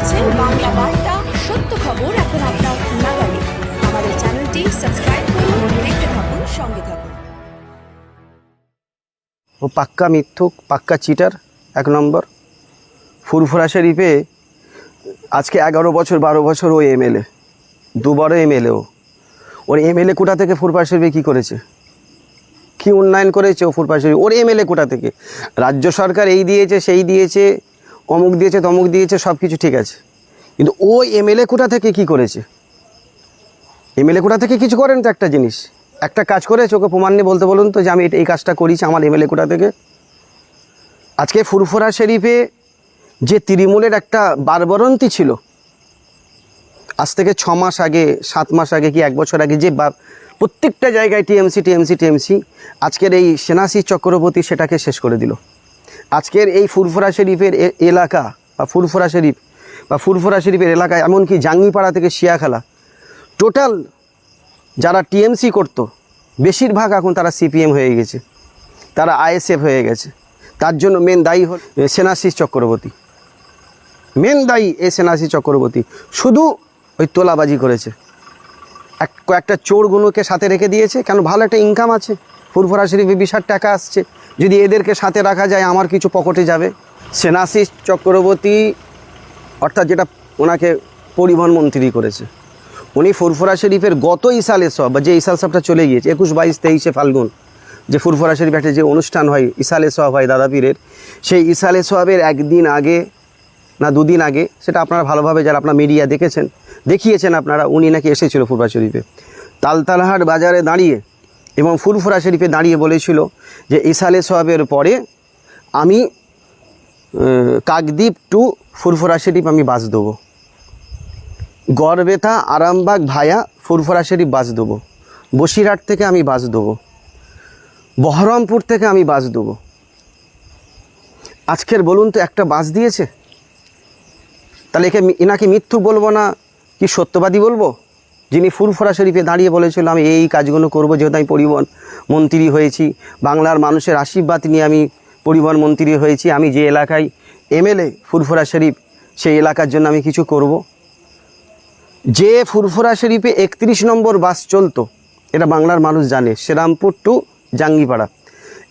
দেখছেন বাংলা বার্তা, সত্য খবর এখন আপনার নাগালে। আমাদের চ্যানেলটি সাবস্ক্রাইব করুন, দেখতে থাকুন, সঙ্গে থাকুন। ও পাক্কা মিথ্যুক, পাক্কা চিটার, এক নম্বর। ফুরফুরা শরীফে আজকে এগারো বছর, বারো বছর ও এমএলএ দুবারও এমএলএ ও। ওর এমএলএ কোটা থেকে ফুরফুরা শরীফে কী করেছে? কী উন্নয়ন করেছে ও ফুরফুরা শরীফ? ওর এমএলএ কোটা থেকে। রাজ্য সরকার এই দিয়েছে, সেই দিয়েছে অমুক দিয়েছে, তমুক দিয়েছে সব কিছু ঠিক আছে। কিন্তু ও এমএলএ কোটা থেকে কি করেছে? এমএলএ কোটা থেকে কিছু করেন তো একটা জিনিস। একটা কাজ করেছে, ওকে প্রমাণ নিয়ে বলতে বলুন তো যে আমি এই কাজটা করিছি আমার এমএলএ কোটা থেকে। আজকে ফুরফুরা শরীফে যে তৃণমূলের একটা বারবরন্তি ছিল, আজ থেকে ছ মাস আগে, সাত মাস আগে কি এক বছর আগে যে প্রত্যেকটা জায়গায় টিএমসি টিএমসি টিএমসি, আজকের এই সেনাসি চক্রবর্তী সেটাকে শেষ করে দিল। আজকের এই ফুরফুরা শরীফের এলাকা বা ফুরফুরা শরীফ বা ফুরফুরা শরীফের এলাকায়, এমনকি জাঙ্গিপাড়া থেকে শিয়াখালা টোটাল যারা টিএমসি করতো, বেশিরভাগ এখন তারা সিপিএম হয়ে গেছে। তারা আইএসএফ হয়ে গেছে। তার জন্য মেন দায়ী হল সেনাশিস চক্রবর্তী। মেন দায়ী এ সেনাশিস চক্রবর্তী। শুধু ওই তোলাবাজি করেছে। এক কয়েকটা চোরগুলোকে সাথে রেখে দিয়েছে। কেন? ভালো একটা ইনকাম আছে। ফুরফুরা শরীফে বিশাল টাকা আসছে। যদি এদেরকে সাথে রাখা যায়, আমার কিছু পকেটে যাবে। সেনাশিস চক্রবর্তী, অর্থাৎ যেটা ওনাকে পরিবহন মন্ত্রী করেছে, উনি ফুরফুরা শরীফের গত ইসালে সব, বা যে ইসাল সবটা চলে গিয়েছে, একুশ বাইশ তেইশে ফাল্গুন, যে ফুরফুরা শরীফ একটা যে অনুষ্ঠান হয়, ইসালে সব হয়, দাদা পীরের, সেই ইসালে সবের একদিন আগে না দুদিন আগে, সেটা আপনারা ভালোভাবে যারা আপনার মিডিয়া দেখেছেন, দেখিয়েছেন আপনারা, উনি নাকি এসেছিল ফুরফুরা শরীফে। তালতালহাট বাজারে দাঁড়িয়ে এবং ফুরফুরা শরীফে দাঁড়িয়ে বলেছিল যে ইসালে সবের পরে আমি কাকদ্বীপ টু ফুরফুরা শরীফ আমি বাস দেবো। গড়বেতা, আরামবাগ ভায়া ফুরফুরা শরীফ বাস দেবো। বসিরহাট থেকে আমি বাস দেবো। বহরমপুর থেকে আমি বাস দেবো। আজকের বলুন তো একটা বাস দিয়েছে? তাহলে একে এনাকে মিথ্যু বলব না, কি সত্যবাদী বলব? যিনি ফুরফুরা শরীফে দাঁড়িয়ে বলেছিল, আমি এই কাজগুলো করব যেহেতু আমি পরিবহন মন্ত্রী হয়েছি। বাংলার মানুষের আশীর্বাদ নিয়ে আমি পরিবহন মন্ত্রী হয়েছি। আমি যে এলাকায় এমএলএ ফুরফুরা শরীফ, সেই এলাকার জন্য আমি কিছু করব। যে ফুরফুরা শরীফে একত্রিশ নম্বর বাস চলতো, এটা বাংলার মানুষ জানে, শ্রীরামপুর টু জাঙ্গিপাড়া।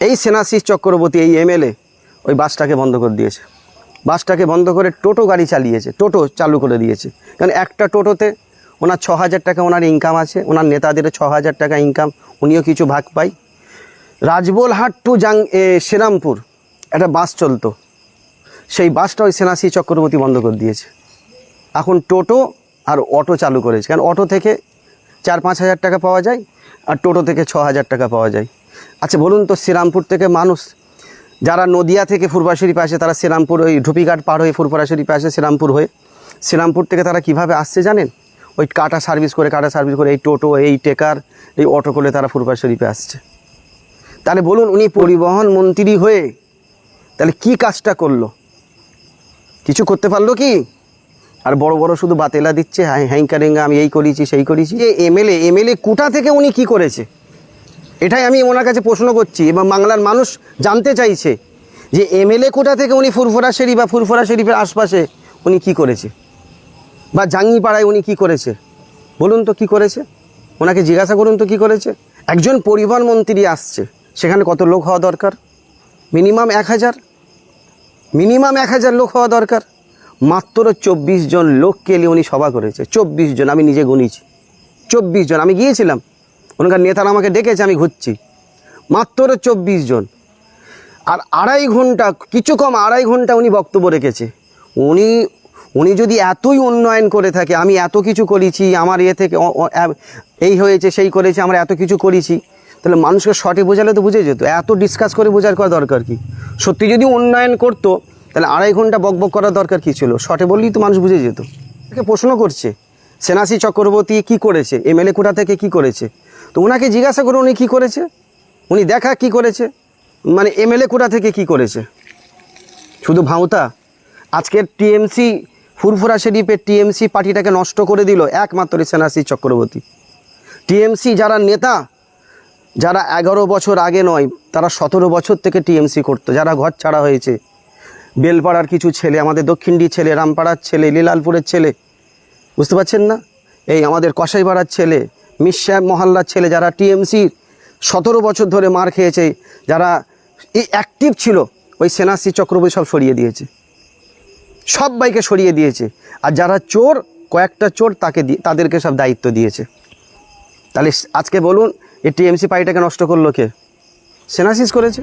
এই সেনাশিস চক্রবর্তী, এই এমএলএ, ওই বাসটাকে বন্ধ করে দিয়েছে। বাসটাকে বন্ধ করে টোটো গাড়ি চালিয়েছে, টোটো চালু করে দিয়েছে। কারণ একটা টোটোতে ওনার ছ হাজার টাকা ওনার ইনকাম আছে, ওনার নেতাদের ছ হাজার টাকা ইনকাম উনিও কিছু ভাগ পায় রাজবোলহাট টু জাং শ্রীরামপুর, একটা বাস চলতো। সেই বাসটা ওই সেনাশি চক্রবর্তী বন্ধ করে দিয়েছে। এখন টোটো আর অটো চালু করেছে। কারণ অটো থেকে চার পাঁচ হাজার টাকা পাওয়া যায় আর টোটো থেকে ছ হাজার টাকা পাওয়া যায়। আচ্ছা বলুন তো শ্রীরামপুর থেকে মানুষ, যারা নদিয়া থেকে শরীফে আসে তারা শ্রীরামপুর ওই ঢুপিঘাট পার হয়ে শরীফে আসে শ্রীরামপুর হয়ে, শ্রীরামপুর থেকে তারা কীভাবে আসছে জানেন? ওই কাটা সার্ভিস করে, কাটা সার্ভিস করে, এই টোটো, এই টেকার, এই অটো করে তারা ফুরফুরা শরীফে আসছে। তাহলে বলুন উনি পরিবহন মন্ত্রী হয়ে তাহলে কি কাজটা করল? কিছু করতে পারল কি? আর বড় বড় শুধু বাতেলা দিচ্ছে হ্যাঁ হ্যাঙ্কারেঙ্গা আমি এই করেছি, সেই করেছি। যে এমএলএ এমএলএ কোটা থেকে উনি কি করেছে? এটাই আমি ওনার কাছে প্রশ্ন করছি। এবং বাংলার মানুষ জানতে চাইছে যে এমএলএ কোটা থেকে উনি ফুরফুরা শরীফ বা ফুরফুরা শরীফের আশপাশে উনি কি করেছে? বা জাঙ্গিপাড়ায় উনি কি করেছে? বলুন তো কি করেছে? ওনাকে জিজ্ঞাসা করুন তো কি করেছে? একজন পরিবহন মন্ত্রী আসছে, সেখানে কত লোক হওয়া দরকার? মিনিমাম এক হাজার? মিনিমাম এক হাজার লোক হওয়া দরকার? মাত্র চব্বিশ জন লোককে নিয়ে উনি সভা করেছে, চব্বিশ জন, আমি নিজে গুনিছি। চব্বিশ জন, আমি গিয়েছিলাম। ওনার নেতারা আমাকে ডেকেছে, আমি ঘুরছি। মাত্র চব্বিশ জন। আর আড়াই ঘণ্টা, কিছু কম আড়াই ঘণ্টা উনি বক্তব্য রেখেছে। উনি উনি যদি এতই উন্নয়ন করে থাকে, আমি এত কিছু করেছি, আমার ইয়ে থেকে এই হয়েছে, সেই করেছে, আমরা এত কিছু করেছি, তাহলে মানুষকে শর্টে বোঝালে তো বুঝে যেত। এত ডিসকাস করে বোঝার করা দরকার কি? সত্যি যদি উন্নয়ন করতো, তাহলে আড়াই ঘণ্টা বকবক করার দরকার কি ছিল? শর্টে বললেই তো মানুষ বুঝে যেত। তাকে প্রশ্ন করছে সেনাসি চক্রবর্তী কি করেছে? এমএলএ কোটা থেকে কি করেছে? তো ওনাকে জিজ্ঞাসা করে উনি কী করেছে। উনি দেখা কি করেছে? মানে এমএলএ কোটা থেকে কি করেছে? শুধু ভাঁওতা? আজকের টিএমসি ফুরফুরা শরীফের টিএমসি পার্টিটাকে নষ্ট করে দিল একমাত্র সেনাসি চক্রবর্তী। টিএমসি যারা নেতা, যারা এগারো বছর আগে নয়, তারা সতেরো বছর থেকে টিএমসি করতো। যারা ঘর ছাড়া হয়েছে, বেলপাড়ার কিছু ছেলে, আমাদের দক্ষিণডি ছেলে, রামপাড়ার ছেলে, লীলালপুরের ছেলে, বুঝতে পারছেন না? এই আমাদের কসাইপাড়ার ছেলে মিশা মহল্লার ছেলে যারা টিএমসির সতেরো বছর ধরে মার খেয়েছে, যারা এই অ্যাক্টিভ ছিল, ওই সেনাশ্রী চক্রবর্তী সব সরিয়ে দিয়েছে। সবাইকে সরিয়ে দিয়েছে। আর যারা চোর, কয়েকটা চোর তাকে তাদেরকে সব দায়িত্ব দিয়েছে। তাহলে আজকে বলুন, এই টিএমসি পার্টিটাকে নষ্ট করল কে? সেনাসিস করেছে?